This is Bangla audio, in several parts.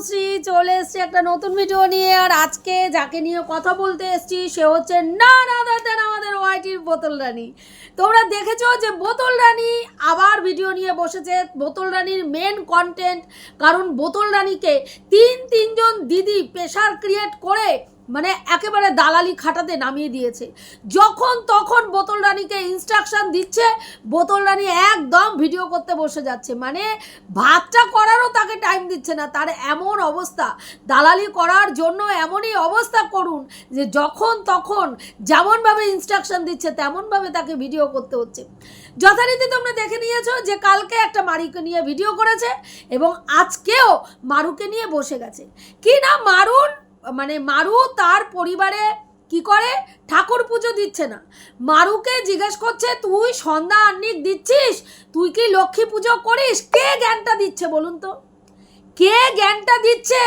মারুশ্রী চলে এসছে একটা নতুন ভিডিও নিয়ে, আর আজকে যাকে নিয়ে কথা বলতে এসছি, সে হচ্ছে না না দেন আমাদের ওয়াইটির বোতল রানী। তোমরা দেখেছ যে বোতল রানী আবার ভিডিও নিয়ে বসেছে। বোতল রানীর মেন কন্টেন্ট কারণ বোতল রানীকে তিন তিনজন দিদি প্রেশার ক্রিয়েট করে মানে একেবারে দালালি খাটাতে নামিয়ে দিয়েছে। যখন তখন বোতল রানীকে ইনস্ট্রাকশন দিচ্ছে, বোতল রানী একদম ভিডিও করতে বসে যাচ্ছে। মানে ভাতটা করারও তাকে টাইম দিচ্ছে না। তার এমন অবস্থা। দালালি করার জন্য এমনই অবস্থা করুন যে যখন তখন যেমনভাবে ইনস্ট্রাকশন দিচ্ছে, তেমনভাবে তাকে ভিডিও করতে হচ্ছে। যথারীতি তোমরা দেখে নিয়েছো যে কালকে একটা মারুকে নিয়ে ভিডিও করেছে এবং আজকেও মারুকে নিয়ে বসে গেছে। কি না, মারুন? মানে মারু তার পরিবারে কি করে? ঠাকুর পুজো দিচ্ছে না। মারুকে জিজ্ঞেস করছে, তুই সন্ধ্যা আর্নিক দিচ্ছিস? তুই কি লক্ষ্মী পুজো করিস? কে জ্ঞানটা দিচ্ছে বলুন তো? কে জ্ঞানটা দিচ্ছে?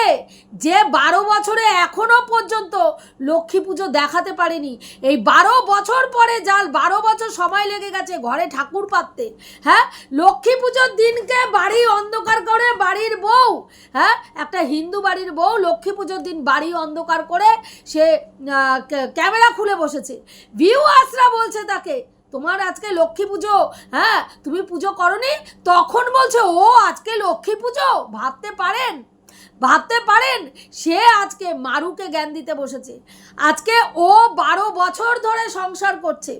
যে বারো বছরে এখনও পর্যন্ত লক্ষ্মী পুজো দেখাতে পারেনি। এই বারো বছর পরে যার বারো বছর সময় লেগে গেছে ঘরে ঠাকুর পাততে। হ্যাঁ? লক্ষ্মী পুজোর দিনকে বাড়ি অন্ধকার করে বাড়ির বউ হ্যাঁ? একটা হিন্দু বাড়ির বউ লক্ষ্মী পুজোর দিন বাড়ি অন্ধকার করে সে ক্যামেরা খুলে বসেছে। ভিউ আসরা বলছে তাকে তোমার আজকে লক্ষ্মী পুজো হ্যাঁ তুমি পুজো করনি? তখন বলছে, ও, আজকে লক্ষ্মী পুজো? ভাবতে পারেন? ভাবতে পারেন? সে আজকে মারুকে জ্ঞান দিতে বসেছে। আজকে ও বারো বছর ধরে সংসার করছে।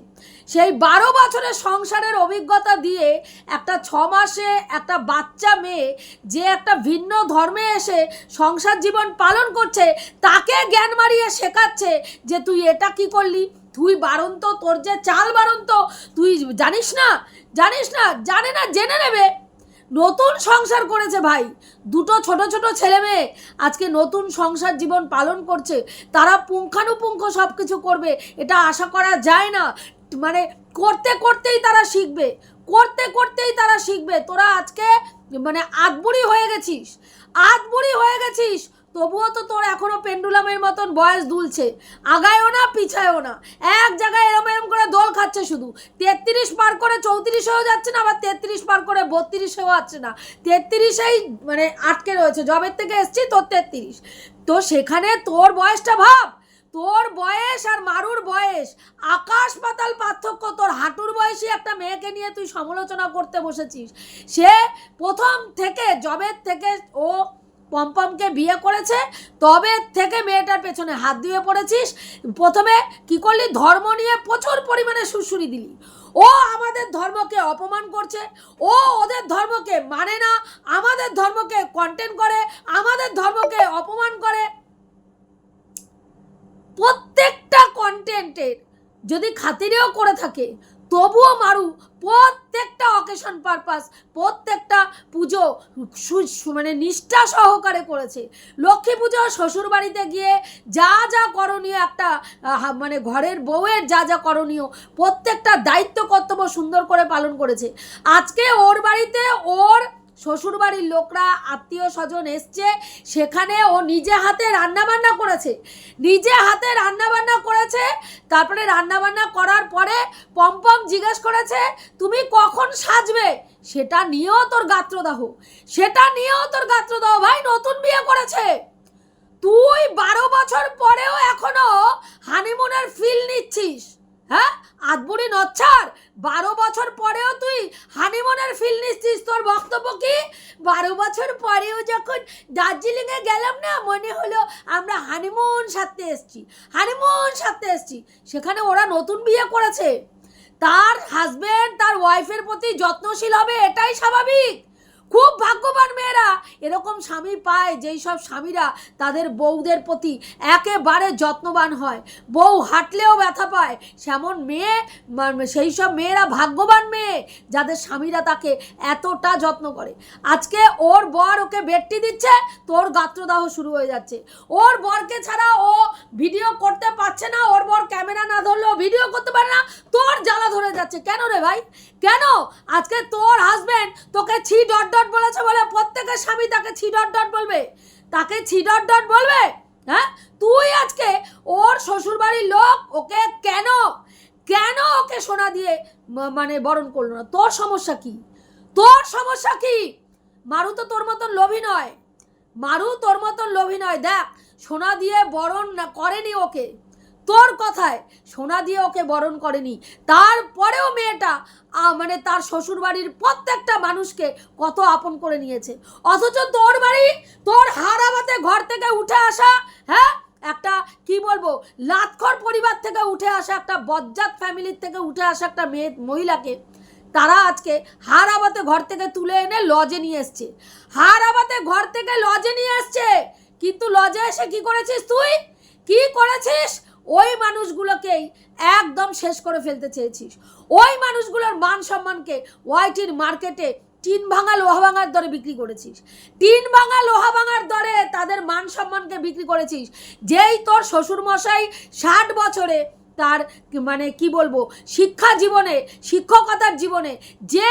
সেই বারো বছরের সংসারের অভিজ্ঞতা দিয়ে একটা ছ মাসে একটা বাচ্চা মেয়ে যে একটা ভিন্ন ধর্মে এসে সংসার জীবন পালন করছে, তাকে জ্ঞান মারিয়ে শেখাচ্ছে যে তুই এটা কি করলি? তুই বারন্ত, তোর যে চাল বারন্ত, তুই জানিস না? জানিস না? জানে না, জেনে নেবে। নতুন সংসার করেছে ভাই। দুটো ছোট ছোট ছেলে মেয়ে আজকে নতুন সংসার জীবন পালন করছে। তারা পুঙ্খানুপুঙ্খ সব কিছু করবে। এটা আশা করা যায় না। মানে করতে করতেই তারা শিখবে। করতে করতেই তারা শিখবে। তোরা আজকে মানে আধবুড়ি হয়ে গেছিস। আধবুড়ি হয়ে গেছিস। তবুও তো তোর এখনও পেন্ডুলামের মতন বয়স দুলছে। আগায়ও না, পিছায়ও না। এক জায়গায় এরম এরম করে দোল খাচ্ছে শুধু। তেত্রিশ পার করে চৌত্রিশেও যাচ্ছে না, আবার তেত্রিশ পার করে বত্রিশেও যাচ্ছে না। তেত্রিশেই মানে আটকে রয়েছে। জবের থেকে এসছি, তোর তেত্রিশ। তো সেখানে তোর বয়সটা ভাব। তোর বয়স আর মারুর বয়স। আকাশ পাতাল পার্থক্য। তোর হাঁটুর বয়সী একটা মেয়েকে নিয়ে তুই সমালোচনা করতে বসেছিস। সে প্রথম থেকে জবের থেকে ও পম্পমকে বিয়ে করেছে, তবে থেকে মেয়েটার পেছনে হাত দিয়ে পড়েছিস। প্রথমে কি করলি? ধর্ম নিয়ে প্রচুর পরিমাণে সুরসুরি দিলি। ও আমাদের ধর্মকে অপমান করছে, ও ওদের ধর্মকে মানে না, আমাদের ধর্মকে কন্টেন্ট করে, আমাদের ধর্মকে অপমান করে। প্রত্যেকটা কন্টেন্টের যদি খাতিরেও করে থাকে তবুও মারু, প্রত্যেকটা অকেশন পারপাস প্রত্যেকটা পুজো মানে নিষ্ঠা সহকারে করেছে। লক্ষ্মী পুজো শ্বশুর বাড়িতে গিয়ে যা যা করণীয় একটা মানে ঘরের বউয়ের যা যা করণীয়, প্রত্যেকটা দায়িত্ব কর্তব্য সুন্দর করে পালন করেছে। আজকে ওর বাড়িতে ওর শ্বশুর বাড়ির লোকরা, আত্মীয় স্বজন এসছে সেখানে ও নিজে হাতে রান্না বান্না করেছে। নিজে হাতে রান্না বান্না করেছে, তারপরে রান্না বান্না করার পরে পম্পম জিজ্ঞেস করেছে, তুমি কখন সাজবে? সেটা নিয়েও তোর গাত্রদাহ। সেটা নিয়েও তোর গাত্রদাহ, ভাই, নতুন বিয়ে করেছে। তুই বারো বছর পরেও এখনও হানিমুনের ফিল নিচ্ছিস হ্যাঁ? আদবুড়ি নচ্ছার বারো বছর পরেও তুই হানিমনের ফিল নিচ্ছিস। তোর বক্তব্য কি? বারো বছর পরেও যখন দার্জিলিংয়ে গেলাম না, মনে হলো আমরা হানিমুন সারতে এসছি হানিমুন সারতে এসছি। সেখানে ওরা নতুন বিয়ে করেছে। তার হাজব্যান্ড তার ওয়াইফের প্রতি যত্নশীল হবে, এটাই স্বাভাবিক। খুব ভাগ্যবান মেয়েরা। এরকম স্বামী পায় যেই সব স্বামীরা তাদের বউদের প্রতি একেবারে যত্নবান হয়। বউ হাঁটলেও ব্যথা পায়। সেমন মেয়ে সেই সব মেয়েরা ভাগ্যবান মেয়ে, যাদের স্বামীরা তাকে এতটা যত্ন করে। আজকে ওর বর ওকে বেটটি দিচ্ছে, তোর গাত্রদাহ শুরু হয়ে যাচ্ছে। ওর বরকে ছাড়া ও ভিডিও করতে পারছে না, ওর বর ক্যামেরা না ধরলেও ভিডিও করতে পারে না, তোর জ্বালা ধরে যাচ্ছে। কেন রে ভাই? কেন? আজকে তোর হাজবেন্ড তোকে ছি ডট ডট বলেছে বলে প্রত্যেকের স্বামী তাকে ছি ডট ডট বলবে। তাকে ছি ডট ডট বলবে? হ্যাঁ? তুই আজকে ওর শ্বশুর বাড়ির লোক, ওকে কেন? কেন ওকে সোনা দিয়ে মানে বরণ করল না? তোর সমস্যা কি? তোর সমস্যা কি? মারু তো তোর মতন লোভী নয়। মারু তোর মতন লোভী নয়। দেখ, সোনা দিয়ে বরণ না করেনি ওকে। তোর কথায় সোনা দিয়ে ওকে বরণ করেনি। তারপরেও মেয়েটা মানে তার শ্বশুর বাড়ির প্রত্যেকটা মানুষকে কত আপন করে নিয়েছে। অথচ তোর বাড়ি, তোর হারাবাতে ঘর থেকে উঠে আসা হ্যাঁ? একটা, কি বলব, লাতখর পরিবার থেকে উঠে আসা একটা বজ্জাত ফ্যামিলির থেকে উঠে আসা একটা মেয়ে, মহিলাকে তারা আজকে হারাবাতে ঘর থেকে তুলে এনে লজে নিয়ে এসছে। হারাবাতে ঘর থেকে লজে নিয়ে এসছে। কিন্তু লজে এসে কি করেছিস তুই? কি করেছিস? ওই মানুষগুলোকেই একদম শেষ করে ফেলতে চেয়েছিস। ওই মানুষগুলোর মান সম্মানকে ওয়াইটির মার্কেটে টিন ভাঙা লোহা ভাঙার দরে বিক্রি করেছিস। টিন ভাঙা লোহা ভাঙার দরে তাদের মান সম্মানকে বিক্রি করেছিস। যেই তোর শ্বশুরমশাই ষাট বছরে তার মানে কি বলব? শিক্ষা জীবনে, শিক্ষকতার জীবনে যে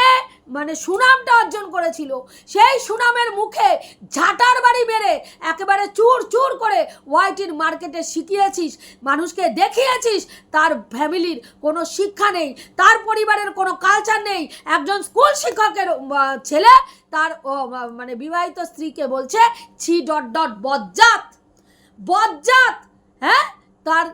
মানে সুনামটা অর্জন করেছিল, সেই সুনামের মুখে ঝাঁটার বাড়ি মেরে একেবারে চুর চুর করে ওয়াইটির মার্কেটে শিখিয়েছিস, মানুষকে দেখিয়েছিস, তার ফ্যামিলির কোনো শিক্ষা নেই, তার পরিবারের কোনো কালচার নেই। একজন স্কুল শিক্ষকের ছেলে তার মানে বিবাহিত স্ত্রীকে বলছে, ছি ডট ডট, বজ্জাত বজ্জাত হ্যাঁ? তার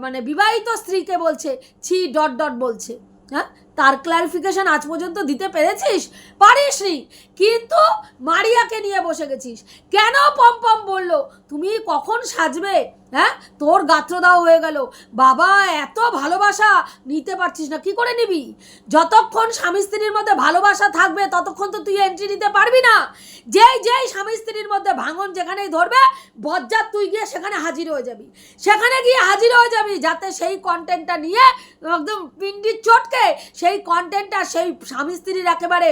মানে বিবাহিত স্ত্রীকে বলছে ছি ডট ডট বলছে হ্যাঁ? তার ক্লারিফিকেশন আজ পর্যন্ত দিতে পেরেছিস? পারিসনি কিন্তু মারিয়াকে নিয়ে বসে গেছিস। কেন পম পম বলল? তুমি কখন সাজবে? হ্যাঁ? তোর গাত্রদাও হয়ে গেল। বাবা, এত ভালোবাসা নিতে পারছিস না। কি করে নিবি? যতক্ষণ স্বামী স্ত্রীর মধ্যে ভালোবাসা থাকবে, ততক্ষণ তো তুই এন্ট্রি নিতে পারবি না। যেই যেই স্বামী স্ত্রীর মধ্যে ভাঙন যেখানেই ধরবে, বজ্জাত তুই গিয়ে সেখানে হাজির হয়ে যাবি। সেখানে গিয়ে হাজির হয়ে যাবি, যাতে সেই কন্টেন্টটা নিয়ে একদম পিন্ডির চটকে সেই কন্টেন্টটা সেই স্বামী স্ত্রীর একেবারে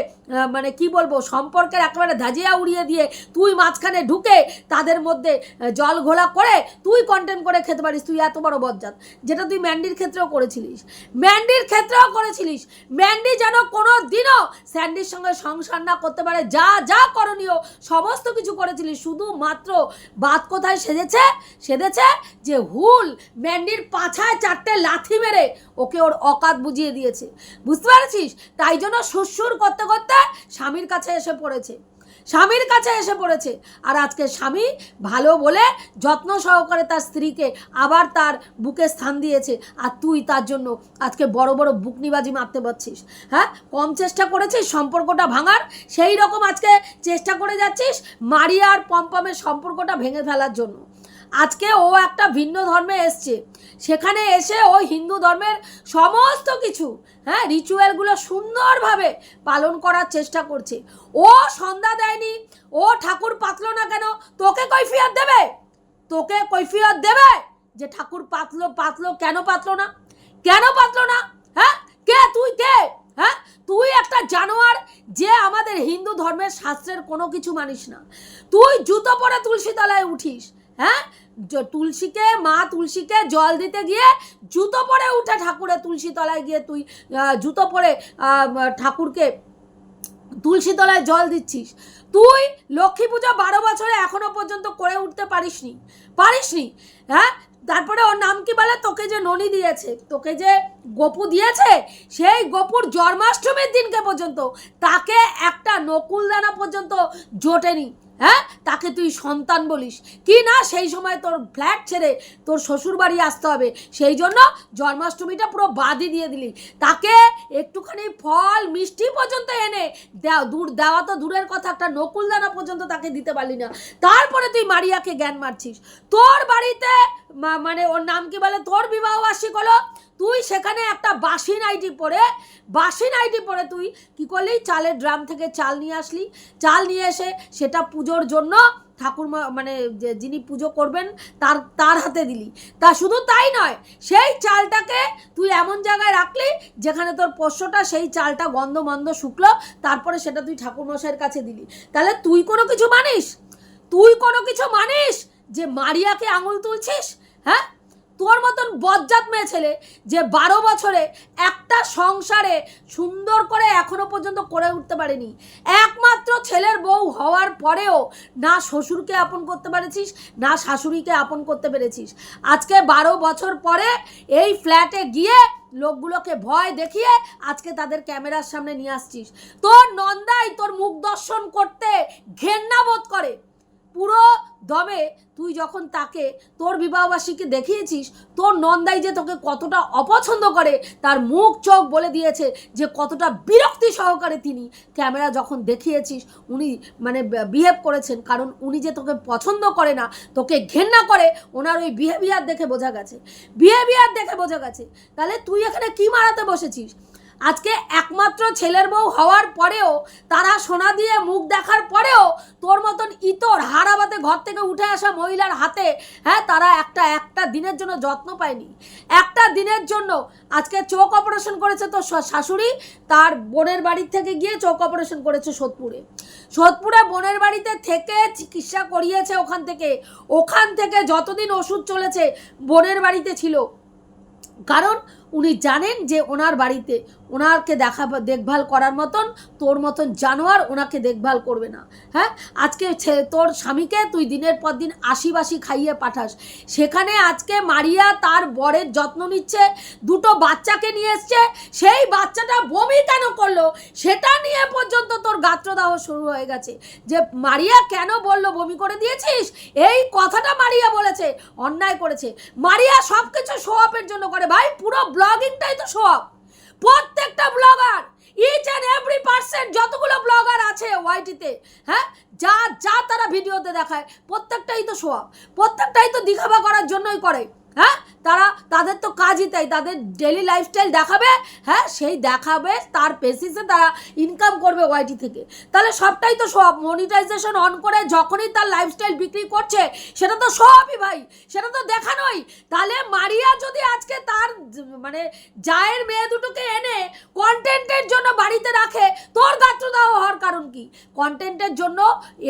মানে কি বলব, সম্পর্কের একেবারে ধাজিয়া উড়িয়ে দিয়ে তুই মাঝখানে ঢুকে তাদের মধ্যে জল ঘোলা করে তুই কন্টেন্ট করে খেতে পারিস, তুই এত বড় বজ্জাত। যেটা তুই ম্যান্ডির ক্ষেত্রেও করেছিলিস। ম্যান্ডির ক্ষেত্রেও করেছিলিস। ম্যান্ডি যেন কোনো দিনও স্যান্ডির সঙ্গে সংসার না করতে পারে, যা যা করণীয়, সমস্ত কিছু করেছিলিস। শুধুমাত্র বাদ কোথায় সেজেছে? সেজেছে যে হুল ম্যান্ডির পাছায় চারটে লাথি মেরে ওকে ওর অকাত বুঝিয়ে দিয়েছে। বুঝতে পারছিস? তাই জন্য শ্বশুর করতে করতে স্বামীর কাছে এসে পড়েছে। স্বামীর কাছে এসে পড়েছে। আর আজকে স্বামী ভালো বলে যত্ন সহকারে তার স্ত্রীকে আবার তার বুকে স্থান দিয়েছে। আর তুই তার জন্য আজকে বড় বড় বুকনিবাজি মারতে পারছিস। হ্যাঁ? কম চেষ্টা করেছিস, সম্পর্কটা ভাঙার। সেই রকম আজকে চেষ্টা করে যাচ্ছিস মারিয়া আর পম্পমের সম্পর্কটা ভেঙে ফেলার জন্য। আজকে ও একটা ভিন্ন ধর্মে এসছে। সেখানে এসে ও হিন্দু ধর্মের সমস্ত কিছু হ্যাঁ রিচুয়ালগুলো সুন্দরভাবে পালন করার চেষ্টা করছে। ও সন্ধ্যা দেয়নি, ও ঠাকুর পাতলো না কেন? তোকে কৈফিয়ত দেবে? তোকে কৈফিয়ত দেবে যে ঠাকুর পাতলো পাতলো কেন পাতলো না? কেন পাতলো না? হ্যাঁ কে তুই, কে? হ্যাঁ তুই একটা জানোয়ার যে আমাদের হিন্দু ধর্মের শাস্ত্রের কোনো কিছু মানিস না। তুই জুতো পরে তুলসী তলায় উঠিস হ্যাঁ? তুলসীকে, মা তুলসীকে জল দিতে গিয়ে জুতো পরে উঠে ঠাকুরের তুলসী তলায় গিয়ে তুই জুতো পরে ঠাকুরকে তুলসী তলায় জল দিচ্ছিস। তুই লক্ষ্মী পুজো বারো বছরে এখনও পর্যন্ত করে উঠতে পারিসনি। পারিসনি? হ্যাঁ? তারপরে ওর নাম কি বলে? তোকে যে ননি দিয়েছে, তোকে যে গপু দিয়েছে, সেই গপুর জন্মাষ্টমীর দিনকে পর্যন্ত তাকে একটা নকুল দানা পর্যন্ত জোটেনি। হ্যাঁ? তাকে তুই সন্তান বলিস। কি না সেই সময় তোর ফ্ল্যাট ছেড়ে তোর শ্বশুর বাড়ি আসতে হবে। সেই জন্য জন্মাষ্টমীটা পুরো বাদই দিয়ে দিলি। তাকে একটুখানি ফল, মিষ্টি পর্যন্ত এনে দূর, দেওয়া তো দূরের কথা, একটা নকুলদানা পর্যন্ত তাকে দিতে পারলি না। তারপরে তুই মারিয়াকে জ্ঞান মারছিস। তোর বাড়িতে মানে ওর নাম কি বলে? তোর বিবাহ বার্ষিক হলো। তুই সেখানে একটা বাসি নাইটি পরে বাসি নাইটি পরে তুই কি করলি? চালের ড্রাম থেকে চাল নিয়ে আসলি। চাল নিয়ে এসে সেটা পুজোর জন্য ঠাকুর মানে যে যিনি পুজো করবেন, তার তার হাতে দিলি। তা শুধু তাই নয়, সেই চালটাকে তুই এমন জায়গায় রাখলি যেখানে তোর পোষ্যটা সেই চালটা গন্ধ মন্দ শুকলো, তারপরে সেটা তুই ঠাকুর মশাইয়ের কাছে দিলি। তাহলে তুই কোনো কিছু মানিস? তুই কোনো কিছু মানিস যে মারিয়াকে আঙুল তুলছিস? হ্যাঁ? তোর মতন বজ্জাত মেয়ে ছেলে যে বারো বছরে একটা সংসারে সুন্দর করে এখনও পর্যন্ত করে উঠতে পারেনি, একমাত্র ছেলের বউ হওয়ার পরেও না শ্বশুরকে আপন করতে পেরেছিস, না শাশুড়িকে আপন করতে পেরেছিস। আজকে বারো বছর পরে এই ফ্ল্যাটে গিয়ে লোকগুলোকে ভয় দেখিয়ে আজকে তাদের ক্যামেরার সামনে নিয়ে আসছিস। তোর নন্দাই তোর মুখ দর্শন করতে ঘেন্না বোধ করে। পুরো দমে তুই যখন তাকে তোর বিবাহবার্ষিকী দেখিয়েছিস, তোর নন্দাই যে তোকে কতটা অপছন্দ করে, তার মুখ চোখ বলে দিয়েছে যে কতটা বিরক্তি সহকারে তিনি ক্যামেরা যখন দেখিয়েছিস, উনি মানে বিহেভ করেছেন, কারণ উনি যে তোকে পছন্দ করে না, তোকে ঘেন্না করে, ওনার ওই বিহেভিয়ার দেখে বোঝা গেছে। বিহেভিয়ার দেখে বোঝা গেছে। তাহলে তুই এখানে কি মারাতে বসেছিস? আজকে একমাত্র ছেলের বউ হওয়ার পরেও তারা সোনা দিয়ে মুখ দেখার পরেও তোর মতন ইতর হারাবাতে ঘর থেকে উঠে আসা মহিলার হাতে হ্যাঁ তারা একটা একটা দিনের জন্য যত্ন পায়নি। একটা দিনের জন্য। আজকে চোখ অপারেশন করেছে তো শাশুড়ি, তার বোনের বাড়ির থেকে গিয়ে চোখ অপারেশন করেছে সোদপুরে। সোদপুরে বোনের বাড়িতে থেকে চিকিৎসা করিয়েছে ওখান থেকে। ওখান থেকে যতদিন ওষুধ চলেছে, বোনের বাড়িতে ছিল। কারণ উনি জানেন যে ওনার বাড়িতে ওনারকে দেখা দেখভাল করার মতন, তোর মতন জানোয়ার ওনাকে দেখভাল করবে না। হ্যাঁ? আজকে তোর স্বামীকে তুই দিনের পর দিন আশিবাসি খাইয়ে পাঠাস। সেখানে আজকে মারিয়া তার বরের যত্ন নিচ্ছে, দুটো বাচ্চাকে নিয়ে এসছে, সেই বাচ্চাটা বমি কেন করল? সেটা নিয়ে পর্যন্ত তোর গাত্রদাহ শুরু হয়ে গেছে। যে মারিয়া কেন বলল বমি করে দিয়েছিস? এই কথাটা মারিয়া বলেছে, অন্যায় করেছে। মারিয়া সব কিছু শো আপের জন্য করে। ভাই, পুরো ব্লগিংটাই তো শো আপ প্রত্যেকটা blogger each and every percent যতগুলো ব্লগার আছে ওয়াইটিতে হ্যাঁ? যা যা তারা ভিডিওতে দেখায়, প্রত্যেকটাই তো শো প্রত্যেকটাই তো দিখাবা করার জন্যই করে। হ্যাঁ? তারা তাদের তো কাজই তাই, তাদের ডেলি লাইফস্টাইল দেখাবে হ্যাঁ? সেই দেখাবে, তার বেসিসে তারা ইনকাম করবে ওয়াইটি থেকে। তাহলে সবটাই তো সব মনিটাইজেশন অন করে যখনই তার লাইফস্টাইল বিক্রি করছে, সেটা তো সবই ভাই, সেটা তো দেখানোই। তাহলে মারিয়া যদি আজকে তার মানে জায়ের মেয়ে দুটোকে এনে কন্টেন্টের জন্য বাড়িতে রাখে, তোর গাত্রদাহ হওয়ার কারণ কি? কন্টেন্টের জন্য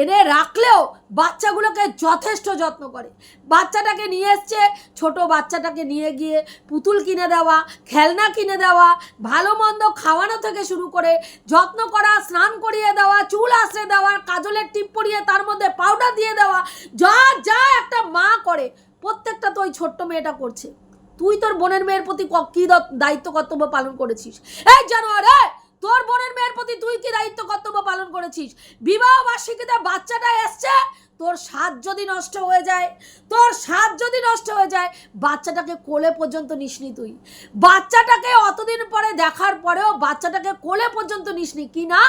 এনে রাখলেও বাচ্চাগুলোকে যথেষ্ট যত্ন করে। বাচ্চাটাকে নিয়ে এসছে, ছোট বাচ্চাটাকে নিয়ে গিয়ে পুতুল কিনে দেওয়া, খেলনা কিনে দেওয়া, ভালো মন্দ খাওয়ানো থেকে শুরু করে যত্ন করা, স্নান করিয়ে দেওয়া, চুল আশ্রে দেওয়া, কাজলের টিপ পরিয়ে তার মধ্যে পাউডার দিয়ে দেওয়া, যা যা একটা মা করে। প্রত্যেকটা তো ওই ছোট্ট মেয়েটা করছে। তুই তোর বোনের মেয়ের প্রতি ক- দায়িত্ব কর্তব্য পালন করেছিস? এই জানোয়ার! তোর বোনের মেয়ের প্রতি তুই কি দায়িত্ব কর্তব্য পালন করেছিস? বিবাহ বার্ষিকীতে বাচ্চাটা এসছে, তোর স্বাদ যদি নষ্ট হয়ে যায়, তোর স্বাদ যদি নষ্ট হয়ে যায়, বাচ্চাটাকে কোলে পর্যন্ত নিসনি তুই। বাচ্চাটাকে অতদিন পরে দেখার পরেও বাচ্চাটাকে কোলে পর্যন্ত নিসনি। কি না?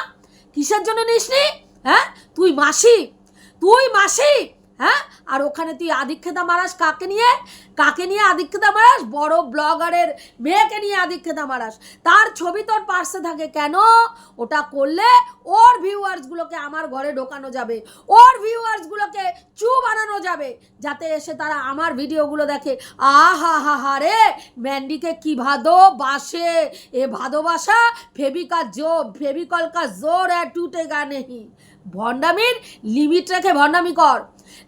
কিসের জন্য নিসনি? হ্যাঁ? তুই মাসি। তুই মাসি। হ্যাঁ? আর ওখানে তুই আদিক্ষেতা মারাস কাকে নিয়ে? কাকে নিয়ে আদিক্ষেতা মারাস? বড় ব্লগারের মেয়েকে নিয়ে আদিক্ষেতা মারাস। তার ছবি তোর পার্সে থাকে। কেন? ওটা করলে ওর ভিউয়ার্সগুলোকে আমার ঘরে ঢোকানো যাবে। ওর ভিউয়ার্সগুলোকে চু বানানো যাবে। যাতে এসে তারা আমার ভিডিওগুলো দেখে, আহা হা হা রে, ম্যান্ডিকে কি ভাদো বাসে? এ ভাদোবাসা ফেবিকা জো, ফেবিকলকা কা জোর টুটে গা নেহি ভণ্ডামির লিমিট রেখে ভণ্ডামি কর।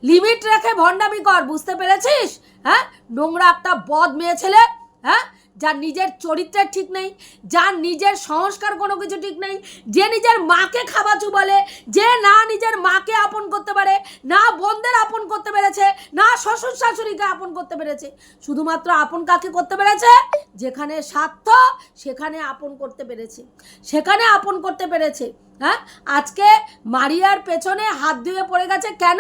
লিমিট রেখে ভণ্ডামি কর, বুঝতে পেরেছিস? হ্যাঁ? নোংরা একটা বদ মেয়ে ছেলে হ্যাঁ? যার নিজের চরিত্রের ঠিক নেই, যার নিজের সংস্কার কোনো কিছু ঠিক নেই, যে নিজের মাকে খাবাচু বলে, যে না নিজের মাকে আপন করতে পারে, না বোনদের আপন করতে পেরেছে, না শ্বশুর শাশুড়িকে আপন করতে পেরেছে, শুধুমাত্র আপন কাকে করতে পেরেছে? যেখানে স্বার্থ, সেখানে আপন করতে পেরেছে, সেখানে আপন করতে পেরেছে। হ্যাঁ? আজকে মারিয়ার পেছনে হাত ধুয়ে পড়ে গেছে কেন?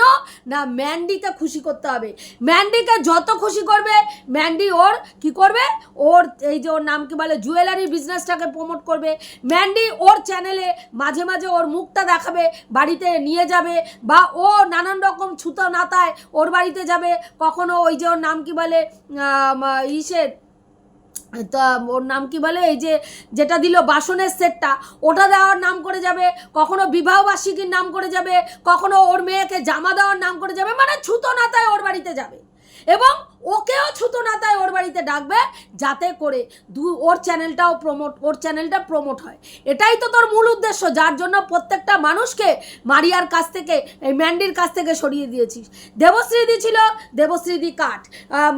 না, ম্যান্ডিকে খুশি করতে হবে। ম্যান্ডিকে যত খুশি করবে, ম্যান্ডি ওর কি করবে? ওর এই যে ওর নাম কি বলে জুয়েলারি বিজনেসটাকে প্রমোট করবে। ম্যান্ডি ওর চ্যানেলে মাঝে মাঝে ওর মুখটা দেখাবে, বাড়িতে নিয়ে যাবে, বা ও নানান রকম ছুতো নাতায় ওর বাড়িতে যাবে। কখনো ওই যে ওর নাম কি বলে ইসের তা ওর নাম কি বলে? এই যে যেটা দিল বাসনের সেটটা, ওটা দেওয়ার নাম করে যাবে, কখনো বিবাহবার্ষিকীর নাম করে যাবে, কখনো ওর মেয়েকে জামা দেওয়ার নাম করে যাবে মানে ছুতো নাতায় ওর বাড়িতে যাবে। এবং ওকেও ছুতো না, তাই ওর বাড়িতে ডাকবে যাতে করে দু, ওর চ্যানেলটাও প্রমোট ওর চ্যানেলটা প্রমোট হয়। এটাই তো তোর মূল উদ্দেশ্য, যার জন্য প্রত্যেকটা মানুষকে মারিয়ার কাছ থেকে, এই ম্যান্ডির কাছ থেকে সরিয়ে দিয়েছিস। দেবশ্রীদি ছিল, দেবশ্রীদি কাঠ।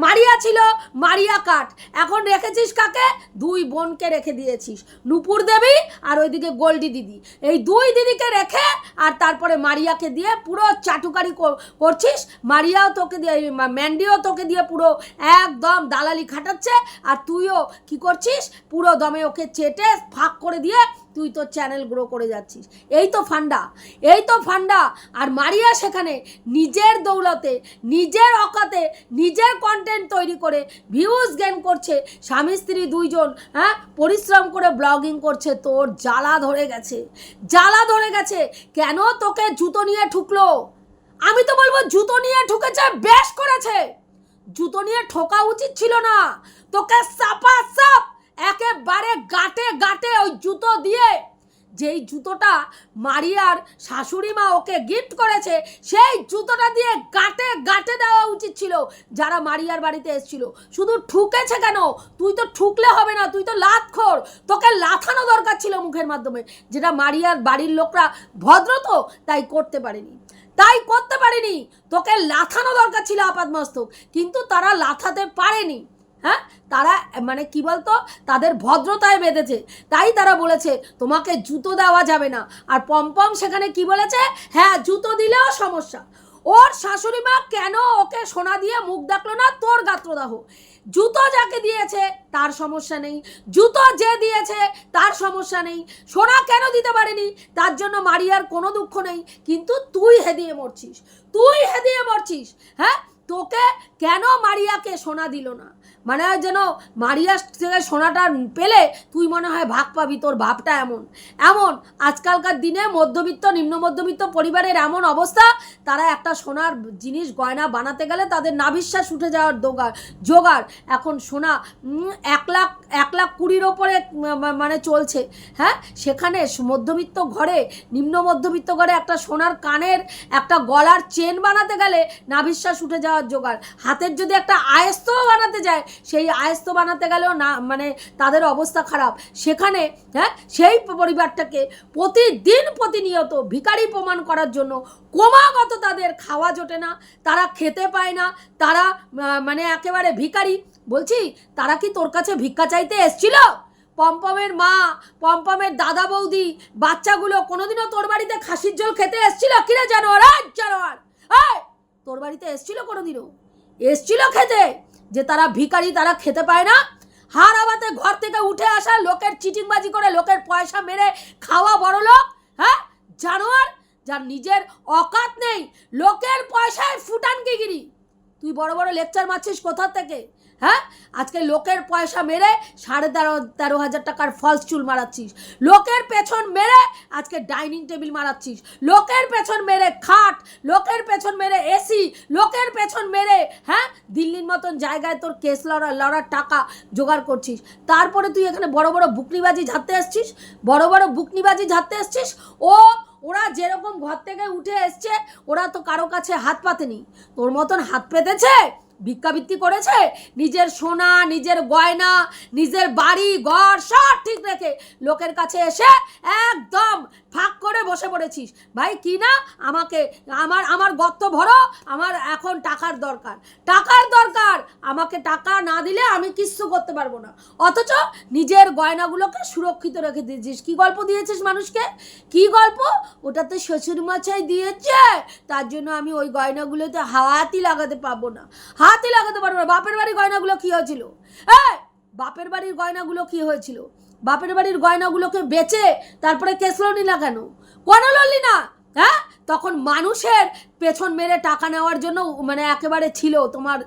মারিয়া ছিল, মারিয়া কাঠ। এখন রেখেছিস কাকে? দুই বোনকে রেখে দিয়েছিস। নুপুর দেবী আর ওইদিকে গোল্ডি দিদি। এই দুই দিদিকে রেখে আর তারপরে মারিয়াকে দিয়ে পুরো চাটুকারি করছিস। মারিয়াও তোকে দিয়ে ম্যান্ডিও তোকে দিয়ে পুরো একদম দালালি খাটাচ্ছে আর তুইও কি করছিস? পুরো দমে ওকে চেটে ফাঁক করে দিয়ে তুই তো চ্যানেল গ্রো করে যাচ্ছিস। এই তো ফান্ডা, এই তো ফান্ডা। আর মারিয়া সেখানে নিজের দৌলতে, নিজের অকাতে, নিজের কন্টেন্ট তৈরি করে ভিউজ গেন করছে। স্বামী, স্ত্রী দুইজন হ্যাঁ পরিশ্রম করে ব্লগিং করছে। তোর জ্বালা ধরে গেছে, জ্বালা ধরে গেছে। কেন তোকে জুতো নিয়ে ঠুকলো? আমি তো বলব, জুতো নিয়ে ঠুকেছে, বেশ করেছে। জুতো নিয়ে ঠোকা উচিত ছিল না। তোকে সাপা সাপ একেবারে গাটে গাটে ওই জুতো দিয়ে যেই জুতোটা মারিয়ার শাশুড়ি মা ওকে গিফট করেছে, সেই জুতোটা দিয়ে গাটে গাটে দেওয়া উচিত ছিল যারা মারিয়ার বাড়িতে এসেছিল। শুধু ঠুকেছে কেন? তুই তো ঠুকলে হবে না, তুই তো লাতখোর। তোকে লাথানো দরকার ছিল মুখের মাধ্যমে, যেটা মারিয়ার বাড়ির লোকরা ভদ্র তো, তাই করতে পারেনি। তাই করতে পারেনি। তোকে লাথানো দরকার ছিল আপাতমস্তক কিন্তু তারা লাথাতে পারেনি। হ্যাঁ? তারা মানে কি বলতো? তাদের ভদ্রতায় বেঁধেছে। তাই তারা বলেছে, তোমাকে জুতো দেওয়া যাবে না। আর পম্পম সেখানে কি বলেছে? হ্যাঁ জুতো দিলেও সমস্যা। ওর শাশুড়ি মা কেন ওকে সোনা দিয়ে মুখ ডাকলো না? তোর গাত্রদাহ। জুতো যাকে দিয়েছে, তার সমস্যা নেই। জুতো যে দিয়েছে, তার সমস্যা নেই। সোনা কেন দিতে পারেনি, তার জন্য মারিয়ার কোনো দুঃখ নেই। কিন্তু তুই হেদিয়ে মরছিস। তুই হেদিয়ে মরছিস হ্যাঁ? তোকে কেন মারিয়াকে সোনা দিল না? মানে হয় যেন মারিয়ার থেকে সোনাটা পেলে তুই মনে হয় ভাগ পাবি, তোর ভাবটা এমন। এমন, আজকালকার দিনে মধ্যবিত্ত, নিম্ন মধ্যবিত্ত পরিবারের এমন অবস্থা, তারা একটা সোনার জিনিস, গয়না বানাতে গেলে তাদের নাবিশ্বাস উঠে যাওয়ার দোগার জোগাড়। এখন সোনা এক লাখ এক লাখ কুড়ির ওপরে মানে চলছে। হ্যাঁ? সেখানে মধ্যবিত্ত ঘরে, নিম্ন মধ্যবিত্ত ঘরে একটা সোনার কানের, একটা গলার চেন বানাতে গেলে নাবিশ্বাস উঠে যাওয়ার জোগাড়। হাতের যদি একটা আয়স্তও বানাতে যায় সেই আয়স্ত বানাতে গেলেও না মানে তাদের অবস্থা খারাপ। সেখানে হ্যাঁ সেই পরিবারটাকে প্রতিদিন প্রতিনিয়ত ভিখারি প্রমাণ করার জন্য ক্রমাগত তাদের খাওয়া জোটে না, তারা খেতে পায় না, তারা মানে একেবারে ভিখারি। বলছি, তারা কি তোর কাছে ভিক্ষা চাইতে এসছিল? পম্পমের মা, পম্পমের দাদা বৌদি, বাচ্চাগুলো কোনোদিনও তোর বাড়িতে খাসির ঝোল খেতে এসছিল? কিরে জানোয়ার? জানোয়ার! তোর বাড়িতে এসছিল কোনোদিনও? এসছিল খেতে? যে তারা ভিকারি তারা খেতে পায় না। হার আবাতে ঘর থেকে উঠে আসা লোকের চিটিংবাজি করে লোকের পয়সা মেরে খাওয়া বড় লোক হ্যাঁ? জানোয়ার, যার নিজের অকাত নেই, লোকের পয়সায় ফুটান কি গিরি তুই বড় বড় লেকচার মারছিস কোথা থেকে? হ্যাঁ? আজকে লোকের পয়সা মেরে সাড়ে তেরো তেরো হাজার টাকার ফলস চুল মারাচ্ছিস। লোকের পেছন মেরে আজকে ডাইনিং টেবিল মারাচ্ছিস। লোকের পেছন মেরে খাট, লোকের পেছন মেরে এসি লোকের পেছন মেরে হ্যাঁ? দিল্লির মতন জায়গায় তোর কেস লড়া, লড়ার টাকা জোগাড় করছিস। তারপরে তুই এখানে বড় বড় বুকনিবাজি ঝাড়তে এসছিস? বড় বড় বুকনিবাজি ঝাড়তে এসছিস? ও, ওরা যেরকম ঘর থেকে উঠে এসছে, ওরা তো কারও কাছে হাত পাতেনি। তোর মতন হাত পেতেছে? ভিক্ষাবৃত্তি করেছে? নিজের সোনা, নিজের গয়না, নিজের বাড়ি, ঘর সব ঠিক রেখে লোকের কাছে এসে একদম ফাঁক করে বসে পড়েছিস। ভাই, কি না? আমাকে, আমার আমার গর্ত ভরো, আমার এখন টাকার দরকার। টাকার দরকার! আমাকে টাকা না দিলে আমি কিচ্ছু করতে পারব না। অথচ নিজের গয়নাগুলোকে সুরক্ষিত রেখে দিয়েছিস। কি গল্প দিয়েছিস মানুষকে? কি গল্প? ওটাতে শ্বশুর মাছাই দিয়েছে। তার জন্য আমি ওই গয়নাগুলোতে হাতই লাগাতে পারব না। হাতই লাগাতে পারব না। বাপের বাড়ির গয়নাগুলো কী হয়েছিল? এই, বাপের বাড়ির গয়নাগুলো কী হয়েছিল? বাপের বাড়ির গয়নাগুলোকে বেচে তারপরে কেস লড়লি না কেন? কেন লড়লি না হ্যাঁ? তখন মানুষের পেছন মেরে টাকা নেওয়ার জন্য মানে একেবারে ছিল তোমার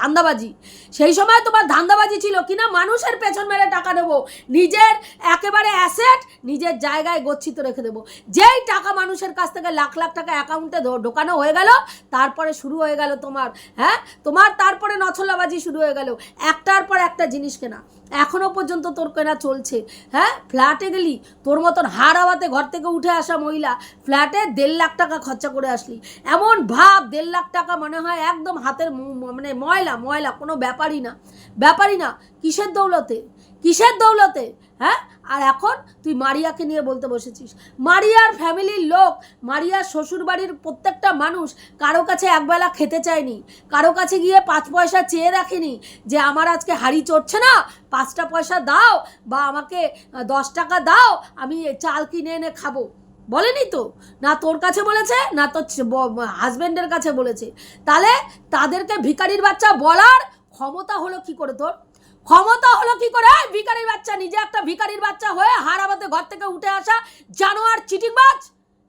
ধান্দাবাজি। সেই সময় তোমার ধান্দাবাজি ছিল কিনা মানুষের পেছন মেরে টাকা দেবো। নিজের একেবারে অ্যাসেট নিজের জায়গায় গচ্ছিত রেখে দেবো। যেই টাকা মানুষের কাছ থেকে লাখ লাখ টাকা অ্যাকাউন্টে ঢোকানো হয়ে গেল, তারপরে শুরু হয়ে গেল তোমার হ্যাঁ? তোমার তারপরে নছলাবাজি শুরু হয়ে গেল। একটার পর একটা জিনিস কেনা। এখনও পর্যন্ত তোর কেনা চলছে হ্যাঁ? ফ্ল্যাটে গেলি, তোর মতন হার আওয়াতে ঘর থেকে উঠে আসা মহিলা ফ্ল্যাটে দেড় লাখ টাকা খরচা করে আসলি। এমন ভাব, দেড় লাখ টাকা মনে হয় একদম হাতের মানে ময়লা ময়লা, কোনো ব্যাপারই না। ব্যাপারই না, কিসের দৌলতে? কিসের দৌলতে? হ্যাঁ? আর এখন তুই মারিয়াকে নিয়ে বলতে বসেছিস। মারিয়ার ফ্যামিলির লোক, মারিয়ার শ্বশুরবাড়ির প্রত্যেকটা মানুষ কারও কাছে একবেলা খেতে চায়নি। কারও কাছে গিয়ে পাঁচ পয়সা চেয়ে রাখেনি যে আমার আজকে হাড়ি চড়ছে না, পাঁচটা পয়সা দাও বা আমাকে দশ টাকা দাও, আমি চাল কিনে এনে খাব। বলেনি তো? না তোর কাছে বলেছে, না তোর হাজবেন্ডের কাছে বলেছে। তাহলে তাদেরকে ভিখারির বাচ্চা বলার ক্ষমতা হলো কি করে তোর? ক্ষমতা হলো কি করে? এই ভিখারির বাচ্চা, নিজে একটা ভিকারির বাচ্চা হয়ে হারাবাতে ঘর থেকে উঠে আসা জানোয়ার চিটিংবাজ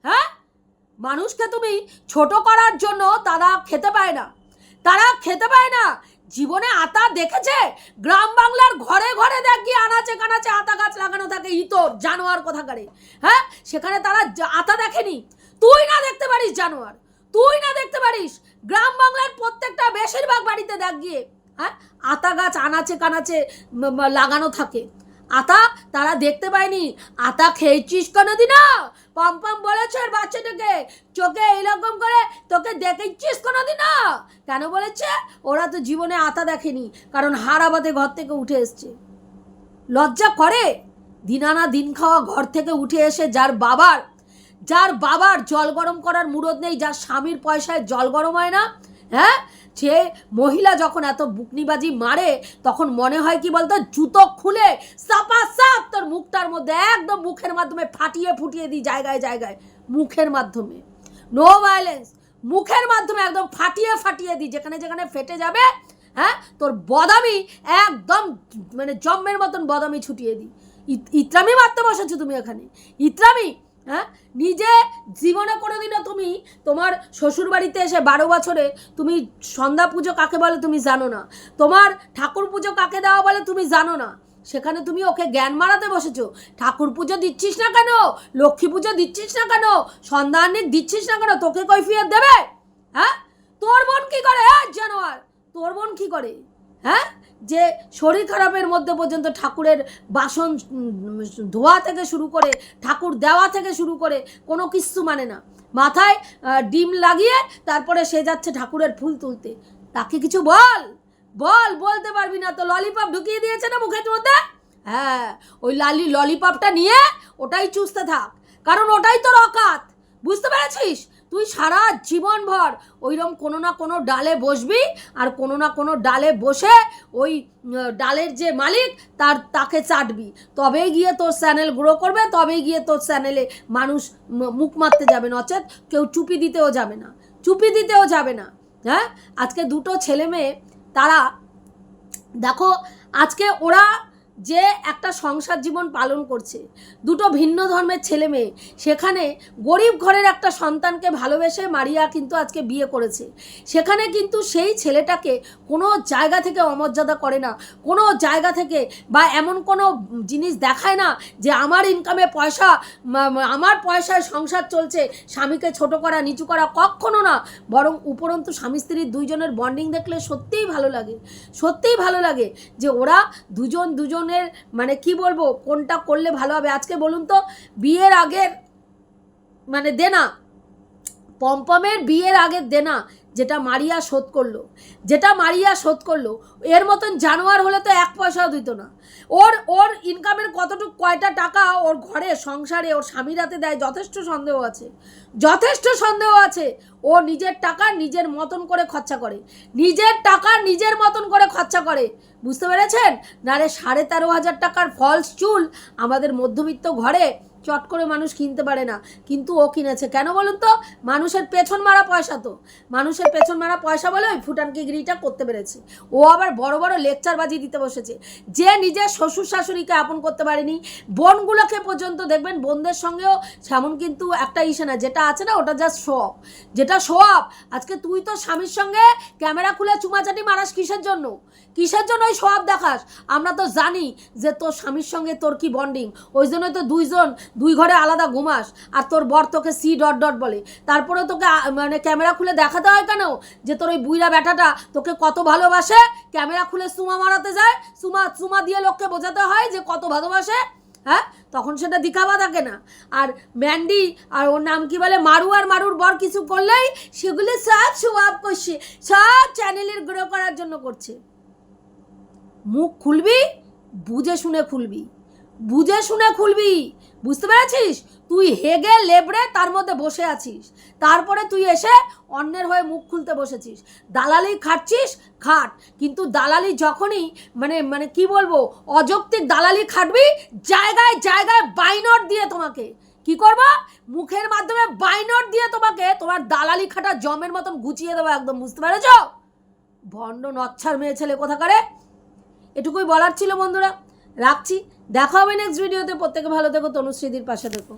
হ্যাঁ? মানুষকে তুমি ছোট করার জন্য তারা খেতে পায় না। তারা খেতে পায় না। জীবনে আতা দেখেছে? গ্রাম বাংলার ঘরে ঘরে দেখি আনাচে কানাচে আতা গাছ লাগানো থাকে ইতর, জানোয়ার কোথাকারে। হ্যাঁ? সেখানে তারা আতা দেখেনি। তুই না দেখতে পারিস, জানোয়ার। তুই না দেখতে পারিস। গ্রাম বাংলার প্রত্যেকটা বেশিরভাগ বাড়িতে দেখ গিয়ে হ্যাঁ? আতা গাছ আনাচে কানাচে লাগানো থাকে। আতা, তারা দেখতে পায়নি আতা খেয়েছিস কোনো কোনোদিন পম বলেছে বাচ্চাটাকে। চোখে এইরকম করে তোকে দেখেছিস কোনোদিন কেন বলেছে? ওরা তো জীবনে আতা দেখেনি, কারণ হারাবাদে ঘর থেকে উঠে এসছে। লজ্জা করে? দিন আনা দিন খাওয়া ঘর থেকে উঠে এসে যার বাবার যার বাবার জল গরম করার মুরদ নেই, যার স্বামীর পয়সায় জল গরম হয় না হ্যাঁ? সে মহিলা যখন এত বুকনিবাজি মারে, তখন মনে হয় কি বলতো, জুতো খুলে সাপা সাপ তোর মুখটার মধ্যে একদম মুখের মাধ্যমে ফাটিয়ে ফুটিয়ে দিই জায়গায় জায়গায়। মুখের মাধ্যমে। নো ভায়োলেন্স মুখের মাধ্যমে একদম ফাটিয়ে ফাটিয়ে দিই। যেখানে যেখানে ফেটে যাবে হ্যাঁ তোর বদামি একদম মানে জম্মের মতন বদামি ছুটিয়ে দিই। ইত- ইত্রামি মারতে বসেছো তুমি এখানে। ইত্রামি হ্যাঁ? নিজে জীবনে কোনোদিনও তুমি তোমার শ্বশুর বাড়িতে এসে বারো বছরে তুমি সন্ধ্যা পুজো কাকে বলে তুমি জানো না। তোমার ঠাকুর পুজো কাকে দেওয়া বলে তুমি জানো না। সেখানে তুমি ওকে জ্ঞান মারাতে বসেছো। ঠাকুর পুজো দিচ্ছিস না কেন? লক্ষ্মী পুজো দিচ্ছিস না কেন? সন্ধ্যান্বিত দিচ্ছিস না কেন? তোকে কৈফিয়ত দেবে? হ্যাঁ? তোর বোন কি করে? হ্যাঁ জানোয়ার, তোর বোন কি করে? হ্যাঁ? যে শরীর খারাপের মধ্যে পর্যন্ত ঠাকুরের বাসন ধোয়া থেকে শুরু করে ঠাকুর দেওয়া থেকে শুরু করে কোনো কিচ্ছু মানে না। মাথায় ডিম লাগিয়ে তারপরে সে যাচ্ছে ঠাকুরের ফুল তুলতে। তাকে কিছু বল বল, বলতে পারবি না তো ললিপপ ঢুকিয়ে দিয়েছে না মুখের মধ্যে? হ্যাঁ ওই লালি ললিপপটা নিয়ে ওটাই চুষতে থাক। কারণ ওটাই তোর অকাত। বুঝতে পেরেছিস? তুই সারা জীবন ভর ওইরকম কোনো না কোনো ডালে বসবি আর কোনো না কোনো ডালে বসে ওই ডালের যে মালিক তার, তাকে চাটবি। তবেই গিয়ে তোর চ্যানেল গ্রো করবে, তবেই গিয়ে তোর চ্যানেলে মানুষ মুখ মারতে যাবে, নচেত কেউ চুপি দিতেও যাবে না। চুপি দিতেও যাবে না হ্যাঁ? আজকে দুটো ছেলে মেয়ে, তারা, দেখো, আজকে ওরা যে একটা সংসার জীবন পালন করছে। দুটো ভিন্ন ধর্মের ছেলে মেয়ে। সেখানে গরিব ঘরের একটা সন্তানকে ভালোবেসে মারিয়া কিন্তু আজকে বিয়ে করেছে। সেখানে কিন্তু সেই ছেলেটাকে কোনো জায়গা থেকে অমর্যাদা করে না। কোনো জায়গা থেকে বা এমন কোনো জিনিস দেখায় না যে আমার ইনকামে পয়সা আমার পয়সায় সংসার চলছে, স্বামীকে ছোট করা, নিচু করা কখনো না। বরং উপরন্তু স্বামী স্ত্রীর দুইজনের বন্ডিং দেখলে সত্যিই ভালো লাগে। সত্যিই ভালো লাগে যে ওরা দুজন দুজন দুজনের মানে কি বলব, কোনটা করলে ভালো হবে? আজকে বলুন তো, বিয়ের আগের মানে দেনা, পম্পমের বিয়ের আগের দেনা যেটা মারিয়া শোধ করল, যেটা মারিয়া শোধ করল, এর মতন জানোয়ার হলে তো এক পয়সাও দিত না। ওর ওর ইনকামের কতটুকু কয়টা টাকা ওর ঘরে, সংসারে, ওর স্বামীর হাতে দেয়, যথেষ্ট সন্দেহ আছে। যথেষ্ট সন্দেহ আছে। ও নিজের টাকা নিজের মতন করে খরচা করে। নিজের টাকা নিজের মতন করে খরচা করে। বুঝতে পেরেছেন? নারে সাড়ে তেরো হাজার টাকার ফলস চুল আমাদের মধ্যবিত্ত ঘরে চট করে মানুষ কিনতে পারে না, কিন্তু ও কিনেছে। কেন বলুন তো? মানুষের পেছন মারা পয়সা তো। মানুষের পেছন মারা পয়সা বলে ওই ফুটানকিগিরিটা করতে পেরেছে। ও আবার বড় বড় লেকচার বাজি দিতে বসেছে। যে নিজের শ্বশুর শাশুড়িকে আপন করতে পারেনি, বোনগুলোকে পর্যন্ত দেখবেন বোনদের সঙ্গেও সেমন কিন্তু একটা ইসে না। যেটা আছে না, ওটা জাস্ট শো অফ যেটা শো অফ আজকে তুই তো স্বামীর সঙ্গে ক্যামেরা খুলে চুমাচাটি মারাস কিসের জন্য? কিসের জন্য ওই শো অফ দেখাস? আমরা তো জানি যে তোর স্বামীর সঙ্গে তোর কি বন্ডিং ওই জন্য তো দুইজন দুই ঘরে আলাদা ঘুমাস, আর তোর বর তোকে সি ডট ডট বলে। তারপরে তোকে মানে ক্যামেরা খুলে দেখাতে হয় কেন? যে তোর ওই বুইরা ব্যাটাটা তোকে কত ভালোবাসে? ক্যামেরা খুলে সুমা মারাতে যায়, সুমা সুমা দিয়ে লোককে বোঝাতে হয় যে কত ভালোবাসে হ্যাঁ? তখন সেটা দিখাবা থাকে না আর ম্যান্ডি, আর ওর নাম কি বলে? মারু আর মারুর বর কিছু করলেই সেগুলি সব সোয়াব করছে, সব চ্যানেলের গ্রো করার জন্য করছে। মুখ খুলবি, বুঝে শুনে খুলবি। বুঝে শুনে খুলবি। বুঝতে পেরেছিস? তুই হেগে লেবড়ে তার মধ্যে বসে আছিস। তারপরে তুই এসে অন্যের হয়ে মুখ খুলতে বসেছিস। দালালি খাটছিস? খাট। কিন্তু দালালি যখনই মানে মানে কি বলব, অযৌক্তিক দালালি খাটবি, জায়গায় জায়গায় বাইনট দিয়ে তোমাকে। কি করব? মুখের মাধ্যমে বাইনট দিয়ে তোমাকে তোমার দালালি খাটা জমের মতন গুছিয়ে দেবো একদম, বুঝতে পেরেছ? ভণ্ড নচ্ছার মেয়ে ছেলে কোথাকারে? এটুকুই বলার ছিল বন্ধুরা। রাখছি। দেখা হবে নেক্সট ভিডিওতে প্রত্যেকে ভালো থেকো তনুশ্রীদির পাশে থেকো।